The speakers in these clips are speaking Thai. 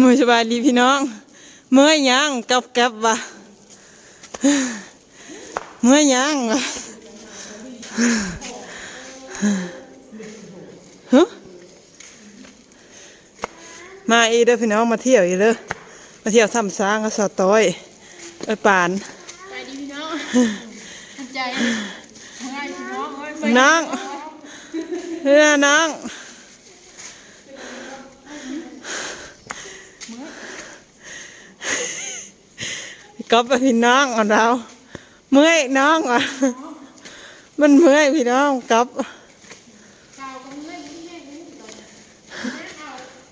มือสบายดีพี่น้องเมื่อยยังกับกับวะเมื่อยยังวะฮะมาอีเด้อพี่น้องมาเที่ยวอีเด้อมาเที่ยวทำสร้างกับสาวต้อยไอ้ยปานใจดีพี่น้องทันใจง่ายพี่น้องเอ้ยไปน้องเฮ้ยน้อง ก็ไปพี่น้องของเราเมื่อยน้องอะ มันเมื่อยพี่น้องกับ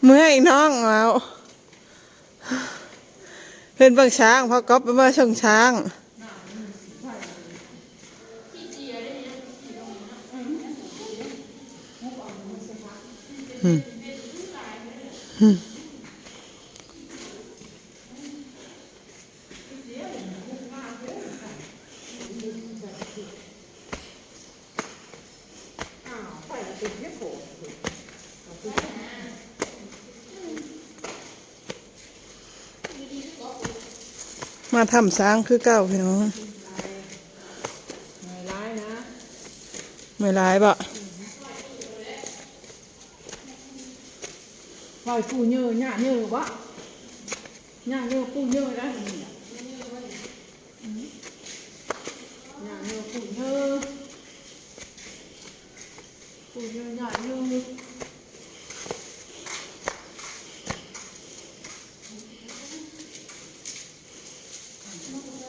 เมื่อยน้องเราเพื่อนบิ่งช้างเพอก๊อฟไปเมื่อช่งช้างอืม อืมมาทำสร้างคือเก้าพี่น้องไม่ร้ายนะไม่ร้ายปะปล่อยปูเยอะหน้าเยอะวะหน้าเยอะปูเยอะนะหน้าเยอะปูเยอะปูเยอะหน้าเยอะ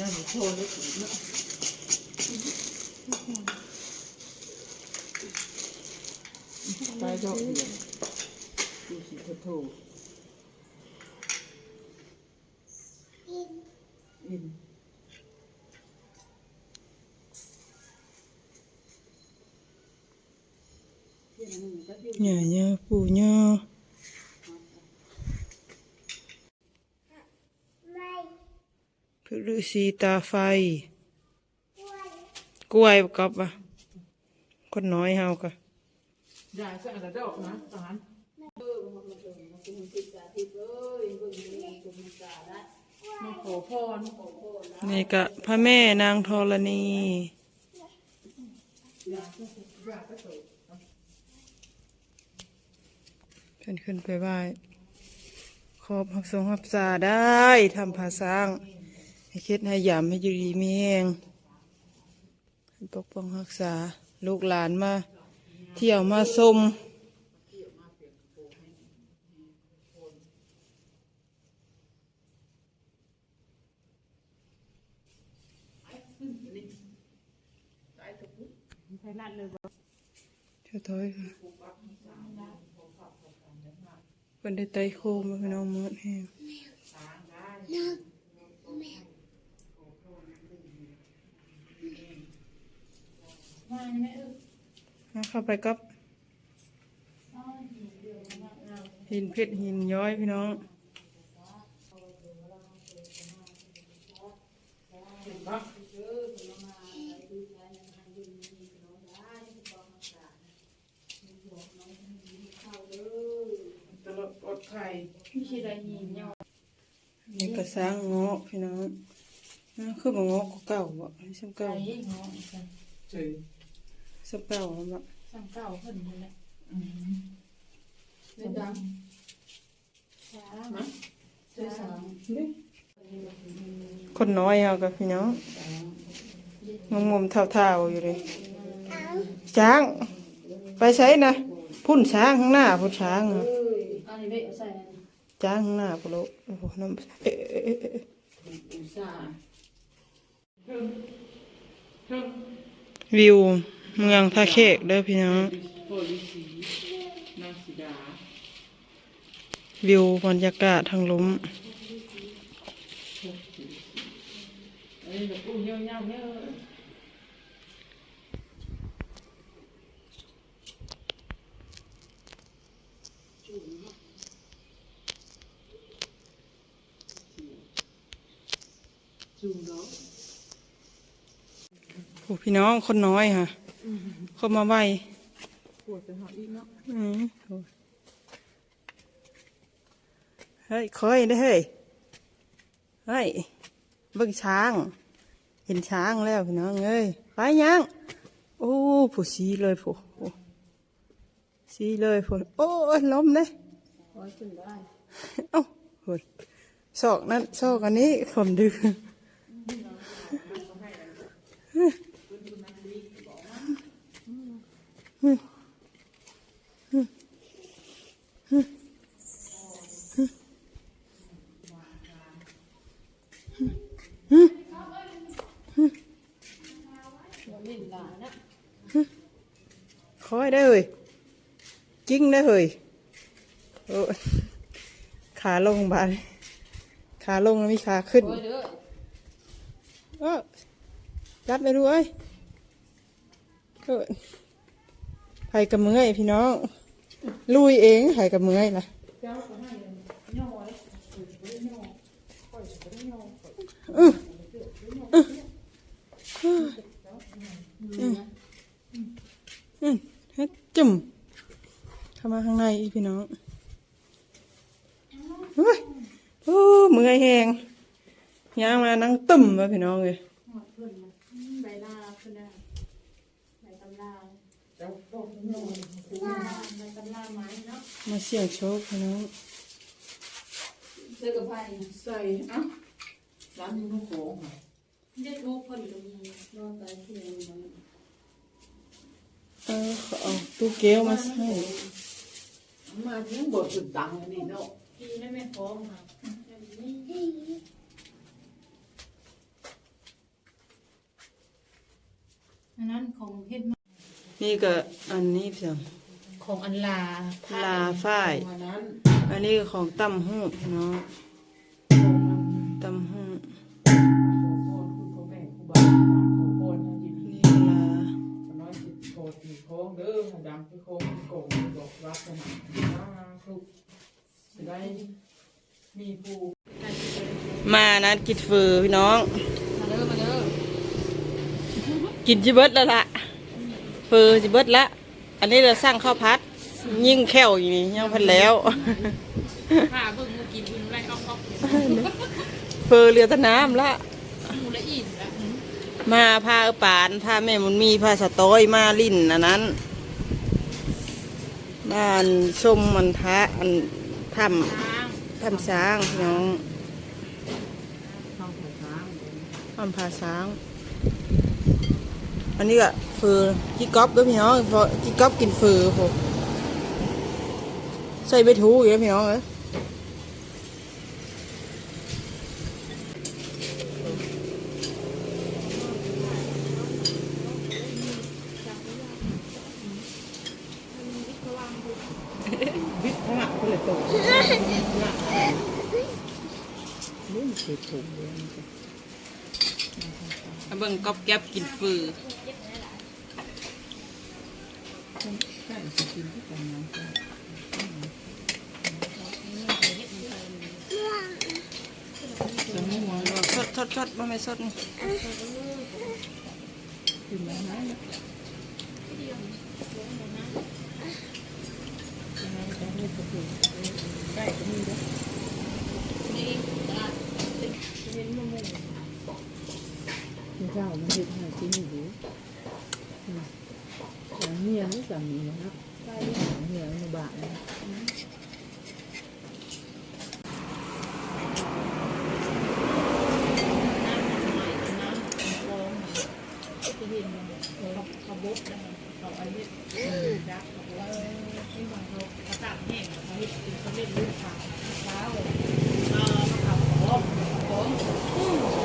อะใหญ่เยอะนั่งขับนั่นแหล ฤาษีตาไฟ กล้วยกับอะคนน้อยเฮากะยายสั่งแต่ดอกนะตอนนั้นมาขอพรนี่กะพระแม่นางธรณีขึ้นขึ้นไปไหว้ขอบหักสงหับษาได้ทำภาสร้าง ให้คิดให้ยำให้อยู่ดีมีแหงปกป้องรักษา ลูกหลานมา เที่ยวมาชมเท่าถอยค่ะเป็นได้ไตโคมมาพี่น้องหมืดแห้ง นะเข้าไปกับหินเพชรหินย้อยพี่น้องตลอดปลอดภัยไม่ช่ได้ยินเนี่ยนี่ก็สร้างเงาะพี่น้องนะคือบ่เงาะเก่าบ่ให้ซ้ำไก่เก่าเนาะเจ๋ ยซ้ำเก่าบ่สั่งเก่าเพิ่นนี่แหละเป็นดังช้านะช้าคนน้อยเฮากับพี่น้องงมงมๆเท่าๆอยู่เลยช้าง ไปใช้นะพุ่นช้างข้างหน้าพุ่นช้างน่ะอันนี้เด็กใส่ช้างข้างหน้าพุ่นลูกโอ้โหน้ำเอ๊ะเอ๊ะเอ๊ะเอ๊ะอุตส่าห์วิว เมืองท่าเคกเด้อพี่น้อง วิวบรรยากาศทางลมเอ้ยแบบอุ้ยเงี้ยวเงี้ยวเงี้ยวโอ้พี่น้องคนน้อยค่ะ เข้ามาไหวปวดเป็นหอบอีกเนาะอืมเฮ้ยคอยได้อเฮ้ยเฮ้ยเบิ่งช้าง เห็นช้างแล้วพี่น้องเอ้ยไปยังโอ้ผู้สีเลยผู้โอ้สีเลยผู้โอ้ยล้มเลยคอยขึ้นได้เอ้าโอ้ยศอกนั้นศอกอันนี้ผมดึง คอยได้เลยจริงได้เลยโอ้ยขาลงบานขาลงแล้วมีขาขึ้นโอ้ยเด้อเออจัดไปดูเอ้ยเออ ไผ่กับเมื่อยพี่น้อง ลุยเองไผ่กับเมื่อยล่ะอืออืออืออือฮึจุ่มเข้ามาข้างในอีพี่น้องเฮ้ยโอ้เมื่อยแหงย่างมานั่งตุ่มมาพี่น้องเลยใบหน้าขึ้นได้ใบตำรา เจ้าต้องย่อยใบตำราไม้เนาะมาเสี่ยงโชคพี่น้องเสื้อกับไผ่ใส่อะร้านนี้ลูกโขงเด็กลูกคนตรงนี้นอนตายที่ไหนมันเออเขาเอาตู้เกลียวมาให้มาเนี้ยบทสุดตังนี่เนาะพี่ได้ไม่ฟ้องค่ะอันนั้นของเพชร นี่ก็อันนี้เพียงของอันลาลาฝ้าย วันนั้นอันนี้ก็ของตั้มหู้พี่น้องตั้มหู้ขอพรคุณพ่อแม่ครูบาอาจารย์ขอพรให้ยินดีนี่ลาน้อยสิโกดมีโค้งเด้อให้ดังไปโค้งโก่งบอกรักกันนะทุกจะได้มีผู้มานะกินฟือพี่น้อง มาเด้อมาเด้อกินจิเบิดแล้วล่ะ ฟือจิเบิดละ อันนี้เราสร้างข้าวพัด ยิ่งแค่วอยู่นี่ยังพันแล้วผ้าเบิ่งมูกินบุญไรออกออกฟือเรือแตะน้ำละมูละอิ่มละมาพาเอาปานพาแม่มันมีพาสะต้อยมาลิ่นอันนั้นบ้านส้มมันทะอันถ้ทางำถ้ำช้างพี่น้องเข้าไปช้างถ้ำผาช้าง อันนี้ก็ฟือจีก๊อบก็พี่น้องเพราะจีก๊อบกินฟือผมใส่ใบทูอยู่แล้วพี่น้องเอ้ยวิทย์พระก็เลยตกนี่คือถูกเลย เบิ่งก๊อบแก๊บกินฟือใช่สิกินที่กันนะจะไม่หัวหรอกสดสดสดบ่ไม่สดนี่ กินแล้วนะใกล้ก็มีด้วย นี่ตลาด มีเจ้ามัน เห็ดหาจริงอยู่อย่างเมียไม่จำมีนะครับใช่เมียมันบานะที่เห็นเขาเขาบกเขาอันนี้ดักเขาว่าที่บางเขาตากแห้งเขาเห็ดเขาเล่นลูกขาวเช้าเออมาขับของของ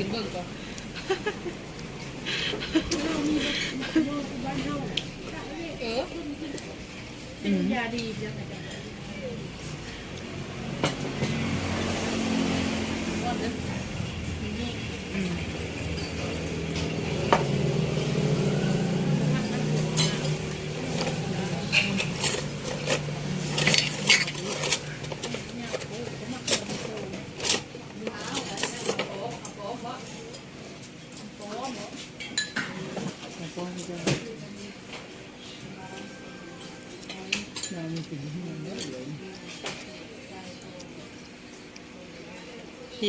ลูกกินเบิ่งก่อนเออ ยาดีจังเลย ห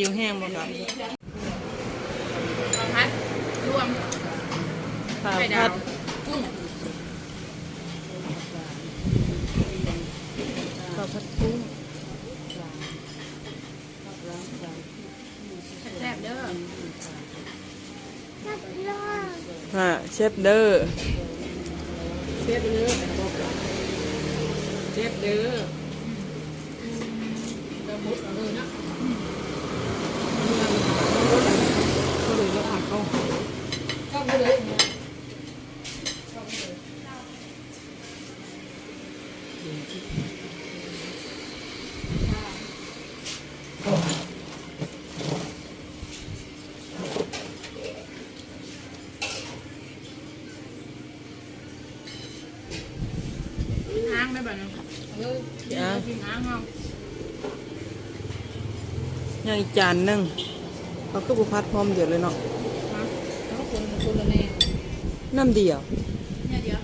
ิวแห้งบ่ครับข้าวผัดรวมข้าวไข่ผัดาดวกุ้งข้าวผัดกุ้งแซ่บเด้อฮะเชฟเดอร์เชฟเด้อ เชฟเด้อเด้อมุดเอาเลยนะก็เลยเราผ่านเข้าก็ไปเลยางได้แบบนั้นเออกินอ้างเอายังอีกจานหนึงเขาคือบุพัดพร้อมเดี๋ยวเลยเนาะแล้วก็คนคนละแน่น้ำเดียวเนี่ยเดี๋ยว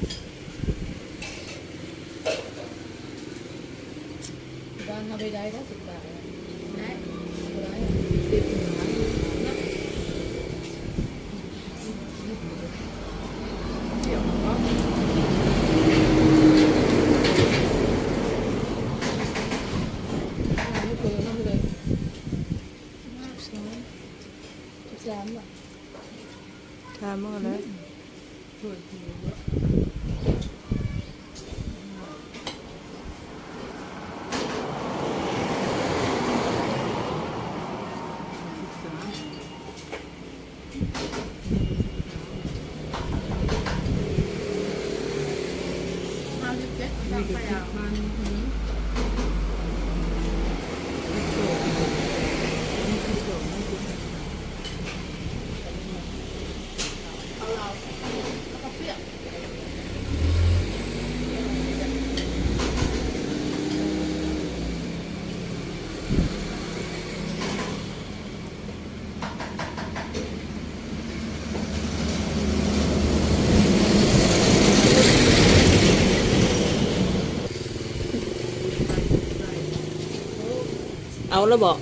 对呀 แล้วบอก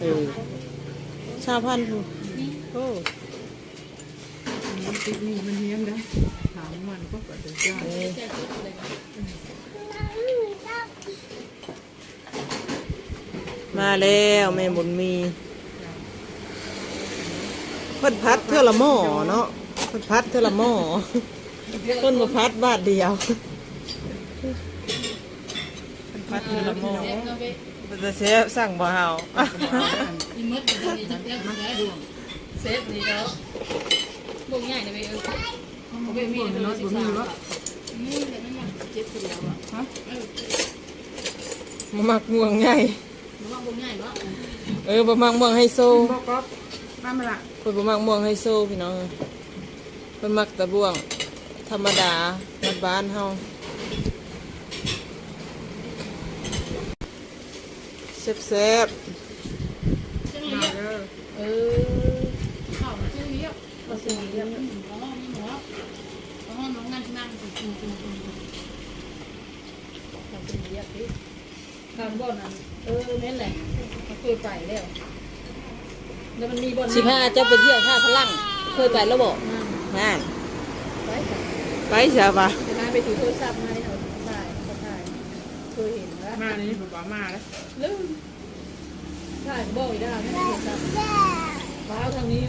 เออชาพันธุ์พูโอ้มันติดนี่มันเฮี้ยงได้ถามมันก็กระเดือดจ้าเอ้ยแซ่บสุดเลยนะมาแล้วแม่บุญมีเพิ่นพัดเท่าละหม้อเนาะเพิ่นพัดเท่าละหม้อเพิ่นมาพัดบาทเดียวเพิ่นพัดเท่าละหม้อแซ่บก็ไป เป็นแต่เชฟสั่งบ่เฮาอีมืดอยู่ตรงนี้จังแซ่บเลยเซฟนี่แล้วบ่ง่ายนเว้ยเอเขาไปมีเนาะบ่มีวะนี่แต่ไม่มันเจ็บตัวอะฮะเออบ่มักม่วงใหญ่มันว่าบ่ง่ายเนาะเออบ่มักม่วงไฮโซก็ก็มามาละเพิ่นบ่มักม่วงไฮโซพี่น้องเพิ่นมักต่บ่วง ธรรมดาบ้านๆเฮา แซ่บจังเลมายอะเอเออข้าวชื่อเรียบข้าวชื่อเรียบอ๋อมีหมูอ๋อน้องนั่งนั่งกินกินกินกินข้าวชื่อเรียบดิการบ่อนนั้นเออแม่นแหละเขาเคยไปแล้วแล้วมันมีบ่อนสิพาเจ้าไปเที่ยวท่าพลังเคยไปแล้วบ่นั่นนั่นไปไปเสียปะจะได้ไปถือโทรศัพท์มาให้เขาถ่ายเขาถ่ายเคยเห็น มานี่ผมว่ามาแล้วลืมถ่ายบอกอีกได้ไม่ได้โทรศัพท์ฟ้าทางนี้